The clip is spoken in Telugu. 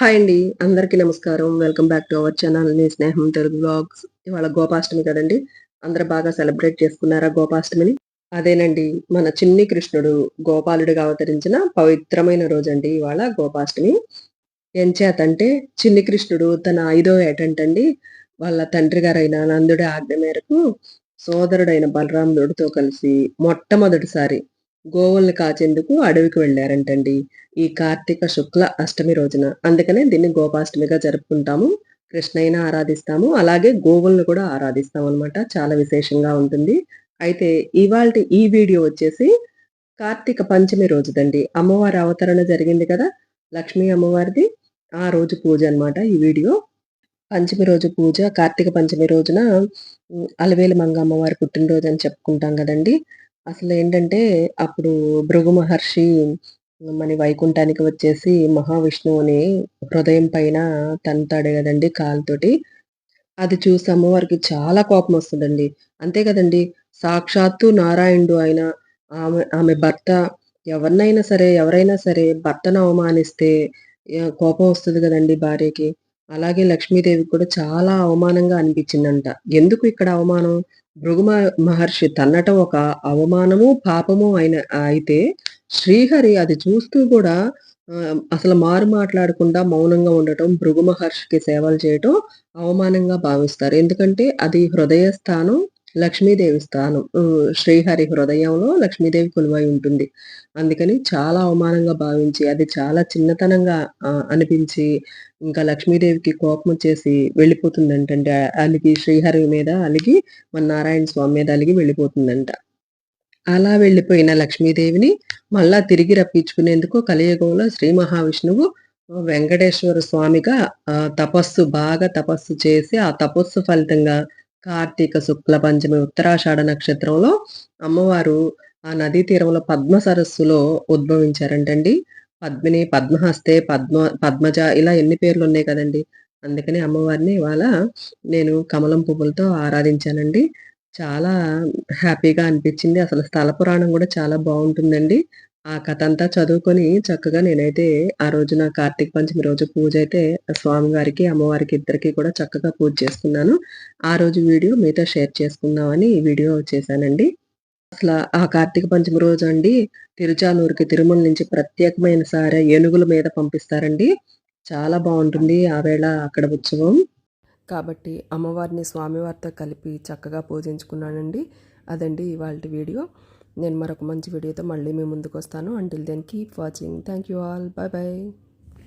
హాయ్ అండి అందరికీ నమస్కారం. Welcome back to our channel. నీ స్నేహం తెలుగు బ్లాగ్స్ ఇవాళ గోపాష్టమి కదండి. అందరు బాగా సెలబ్రేట్ చేసుకున్నారా గోపాష్టమిని? అదేనండి మన చిన్ని కృష్ణుడు గోపాలుడిగా అవతరించిన పవిత్రమైన రోజండి ఇవాళ గోపాష్టమి. ఎంచేతంటే చిన్ని కృష్ణుడు తన ఐదో ఏటంటండి వాళ్ళ తండ్రి గారైన నందుడి ఆజ్ఞ మేరకు సోదరుడైన బలరాముడితో కలిసి మొట్టమొదటిసారి గోవుల్ని కాచేందుకు అడవికి వెళ్ళారంటండి. ఈ కార్తీక శుక్ల అష్టమి రోజున. అందుకనే దీన్ని గోపాష్టమిగా జరుపుకుంటాము. కృష్ణయ్యని ఆరాధిస్తాము. అలాగే గోవుల్ని కూడా ఆరాధిస్తాం అనమాట చాలా విశేషంగా ఉంటుంది. అయితే ఇవాళ ఈ వీడియో వచ్చేసి కార్తీక పంచమి రోజుదండి. అమ్మవారి అవతరణ జరిగింది కదా? లక్ష్మీ అమ్మవారిది. ఆ రోజు పూజ అనమాట ఈ వీడియో. పంచమి రోజు పూజ కార్తీక పంచమి రోజున అలవేలు మంగ అమ్మవారి పుట్టినరోజు అని చెప్పుకుంటాం కదండి. అసలు ఏంటంటే అప్పుడు భృగు మహర్షి మన వైకుంఠానికి వచ్చేసి మహావిష్ణువుని హృదయం పైన తంతాడు కదండి కాలుతోటి. అది చూసి అమ్మవారికి చాలా కోపం వస్తుందండి. అంతే కదండి సాక్షాత్తు నారాయణుడు ఆయన ఆమె ఆమె భర్త ఎవరినైనా సరే ఎవరైనా సరే భర్తను అవమానిస్తే కోపం వస్తుంది కదండి భార్యకి. అలాగే లక్ష్మీదేవికి కూడా చాలా అవమానంగా అనిపించిందంట. ఎందుకు ఇక్కడ అవమానం? భృగు మహర్షి తన్నటం ఒక అవమానము పాపము అయిన అయితే శ్రీహరి అది చూస్తూ కూడా అసలు మారు మాట్లాడకుండా మౌనంగా ఉండటం భృగు మహర్షికి సేవలు చేయటం అవమానంగా భావిస్తారు. ఎందుకంటే అది హృదయ స్థానం లక్ష్మీదేవి స్థానం శ్రీహరి హృదయంలో లక్ష్మీదేవి కొలువై ఉంటుంది. అందుకని చాలా అవమానంగా భావించి అది చాలా చిన్నతనంగా అనిపించి ఇంకా లక్ష్మీదేవికి కోపం వచ్చేసి వెళ్ళిపోతుందంటే అలిగి శ్రీహరి మీద అలిగి మన నారాయణ స్వామి మీద అలిగి వెళ్ళిపోతుందంట. అలా వెళ్ళిపోయిన లక్ష్మీదేవిని మళ్ళా తిరిగి రప్పించుకునేందుకు కలియుగంలో శ్రీ మహావిష్ణువు వెంకటేశ్వర స్వామిగా తపస్సు బాగా తపస్సు చేసి ఆ తపస్సు ఫలితంగా కార్తీక శుక్ల పంచమి ఉత్తరాషాఢ నక్షత్రంలో అమ్మవారు ఆ నదీ తీరంలో పద్మ సరస్సులో ఉద్భవించారంటండి. పద్మిని పద్మహస్తే పద్మ పద్మజ ఇలా ఎన్ని పేర్లు ఉన్నాయి కదండి. అందుకని అమ్మవారిని ఇవాళ నేను కమలం పువ్వులతో ఆరాధించానండి. చాలా హ్యాపీగా అనిపించింది. అసలు స్థల పురాణం కూడా చాలా బాగుంటుందండి. ఆ కథ అంతా చదువుకొని చక్కగా నేనైతే ఆ రోజున కార్తీక పంచమి రోజు పూజ అయితే స్వామివారికి అమ్మవారికి ఇద్దరికి కూడా చక్కగా పూజ చేసుకున్నాను. ఆ రోజు వీడియో మీతో షేర్ చేసుకుందామని ఈ వీడియో చేశానండి. అసలు ఆ కార్తీక పంచమి రోజు అండి తిరుచానూరుకి తిరుమల నుంచి ప్రత్యేకమైన సారే ఏనుగుల మీద పంపిస్తారండి. చాలా బాగుంటుంది. ఆ వేళ అక్కడ ఉత్సవం. కాబట్టి అమ్మవారిని స్వామివారితో కలిపి చక్కగా పూజించుకున్నానండి. అదండి ఇవాళ వీడియో. నేను మరొక మంచి వీడియోతో మళ్ళీ మీ ముందుకు వస్తాను until then keep watching thank you all bye bye